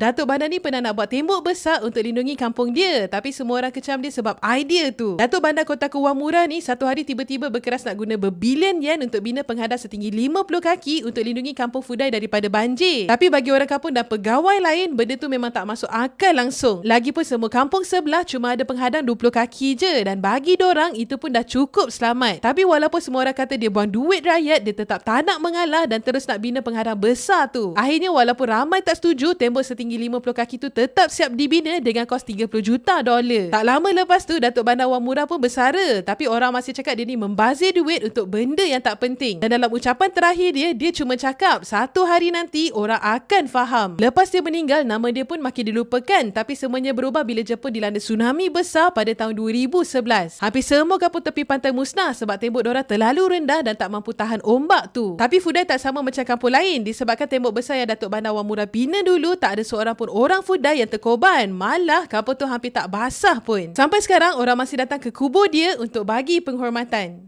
Datuk Bandar ni pernah nak buat tembok besar untuk lindungi kampung dia. Tapi semua orang kecam dia sebab idea tu. Datuk Bandar Kota Kewan Murah ni satu hari tiba-tiba berkeras nak guna berbilion yen untuk bina penghadas setinggi 50 kaki untuk lindungi kampung Fudai daripada banjir. Tapi bagi orang kampung dan pegawai lain, benda tu memang tak masuk akal langsung. Lagipun semua kampung sebelah cuma ada penghadang 20 kaki je. Dan bagi dorang itu pun dah cukup selamat. Tapi walaupun semua orang kata dia buang duit rakyat, dia tetap tak nak mengalah dan terus nak bina penghadang besar tu. Akhirnya walaupun ramai tak setuju, tembok setinggi 50 kaki tu tetap siap dibina dengan kos 30 juta dolar. Tak lama lepas tu, Datuk Bandar Wan Murah pun bersara. Tapi orang masih cakap dia ni membazir duit untuk benda yang tak penting. Dan dalam ucapan terakhir dia, dia cuma cakap satu hari nanti orang akan faham. Lepas dia meninggal, nama dia pun makin dilupakan. Tapi semuanya berubah bila Jepun dilanda tsunami besar pada tahun 2011. Hampir semua kampung tepi pantai musnah sebab tembok diorang terlalu rendah dan tak mampu tahan ombak tu. Tapi Fudai tak sama macam kampung lain. Disebabkan tembok besar yang Datuk Bandar Wan Murah bina dulu, tak ada seorang pun orang Fudai yang terkorban. Malah kampung tu hampir tak basah pun. Sampai sekarang, orang masih datang ke kubur dia untuk bagi penghormatan.